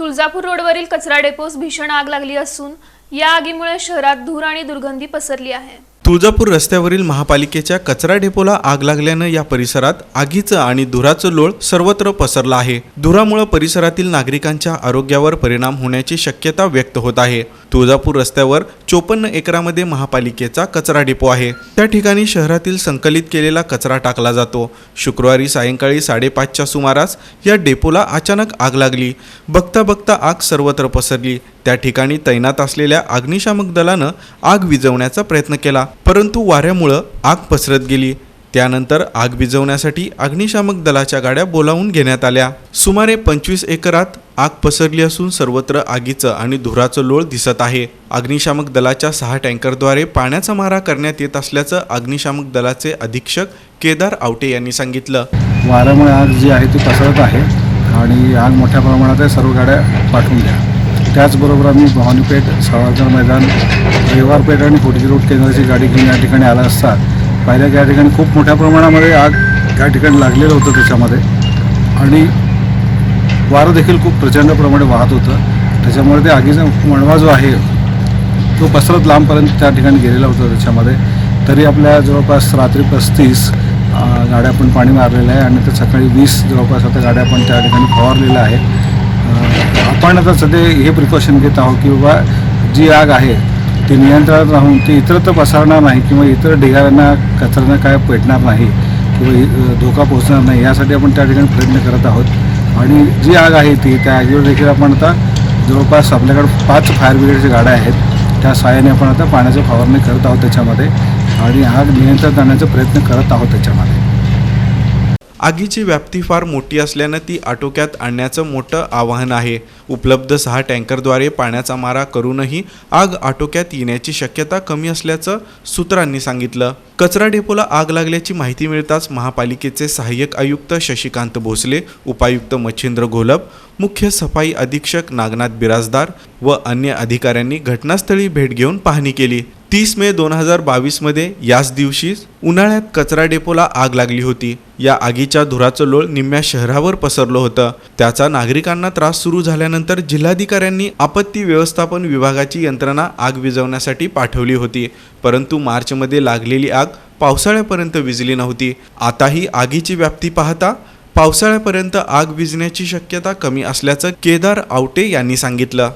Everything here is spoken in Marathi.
तुळजापूर रोडवरील कचरा डेपोस भीषण आग लागली असून या आगीमुळे शहरात धूर आणि दुर्गंधी पसरली आहे. तुळजापूर रस्त्यावरील महापालिकेच्या कचरा डेपोला आग लागल्यानं या परिसरात आगीचं आणि धुराचं लोळ सर्वत्र पसरला आहे. धुरामुळे परिसरातील नागरिकांच्या आरोग्यावर परिणाम होण्याची शक्यता व्यक्त होत आहे. तुळजापूर रस्त्यावर चोपन्न एकरामध्ये महापालिकेचा कचरा डेपो आहे. त्या ठिकाणी शहरातील संकलित केलेला कचरा टाकला जातो. शुक्रवारी सायंकाळी साडेपाचच्या सुमारास या डेपोला अचानक आग लागली. बघता बघता आग सर्वत्र पसरली. त्या ठिकाणी तैनात असलेल्या अग्निशामक दलानं आग विझवण्याचा प्रयत्न केला. परंतु वाऱ्यामुळं आग पसरत गेली. त्यानंतर आग विझवण्यासाठी अग्निशामक दलाच्या गाड्या बोलावून घेण्यात आल्या. सुमारे पंचवीस एकरात आग पसरली असून सर्वत्र आगीचं आणि धुराचं लोळ दिसत आहे. अग्निशामक दलाच्या सहा टँकरद्वारे पाण्याचा मारा करण्यात येत असल्याचं अग्निशामक दलाचे अधीक्षक केदार आवटे यांनी सांगितलं. वाऱ्यामुळे आग जी आहे ती पसरत आहे आणि आग मोठ्या प्रमाणात सर्व गाड्या पाठवून द्या. त्याचबरोबर आम्ही भवानीपेठ सावरकर मैदान रविवारपेठ आणि कोटगी रोड केंद्राची गाडी घेऊन या ठिकाणी आला असता. पहिल्या या ठिकाणी खूप मोठ्या प्रमाणामध्ये आग या ठिकाणी लागलेलं होतं त्याच्यामध्ये. आणि वारं देखील खूप प्रचंड प्रमाणे वाहत होतं. त्याच्यामुळे ते आगीचा मणवा जो आहे तो पसरत लांबपर्यंत त्या ठिकाणी गेलेला होता त्याच्यामध्ये. तरी आपल्या जवळपास रात्री पस्तीस गाड्या पण पाणी मारलेलं आहे आणि तर सकाळी वीस जवळपास आता गाड्या पण त्या ठिकाणी फवारलेल्या आहे आपण आता सध्या हे प्रिकॉशन घेत आहोत की बाबा जी आग आहे ती नियंत्रणात राहून ती इतरत्र पसरणार नाही किंवा इतर ढिगाऱ्यांना कचऱ्यांना काय पेटणार नाही किंवा धोका पोहोचणार नाही यासाठी आपण त्या ठिकाणी प्रयत्न करत आहोत. आणि जी आग आहे ती त्या आगीवर देखील आपण आता जवळपास आपल्याकडे पाच फायर ब्रिगेडच्या गाड्या आहेत. त्या सहाय्याने आपण आता पाण्याची फवारणी करत आहोत त्याच्यामध्ये आणि आग नियंत्रित आणण्याचा प्रयत्न करत आहोत त्याच्यामध्ये. आगीची व्याप्ती फार मोठी असल्यानं ती आटोक्यात आणण्याचं मोठं आव्हान आहे. उपलब्ध सहा टँकरद्वारे पाण्याचा मारा करूनही आग आटोक्यात येण्याची शक्यता कमी असल्याचं सूत्रांनी सांगितलं. कचरा डेपोला आग लागल्याची माहिती मिळताच महापालिकेचे सहाय्यक आयुक्त शशिकांत भोसले उपायुक्त मच्छिंद्र घोलप मुख्य सफाई अधीक्षक नागनाथ बिराजदार व अन्य अधिकाऱ्यांनी घटनास्थळी भेट घेऊन पाहणी केली. तीस मे दोन हजार बावीसमध्ये याच दिवशी उन्हाळ्यात कचरा डेपोला आग लागली होती. या आगीच्या धुराचं लोळ निम्म्या शहरावर पसरलं होतं. त्याचा नागरिकांना त्रास सुरू झाल्यानंतर जिल्हाधिकाऱ्यांनी आपत्ती व्यवस्थापन विभागाची यंत्रणा आग विझवण्यासाठी पाठवली होती. परंतु मार्चमध्ये लागलेली आग पावसाळ्यापर्यंत विजली नव्हती. आताही आगीची व्याप्ती पाहता पावसाळ्यापर्यंत आग विजण्याची शक्यता कमी असल्याचं केदार आवटे यांनी सांगितलं.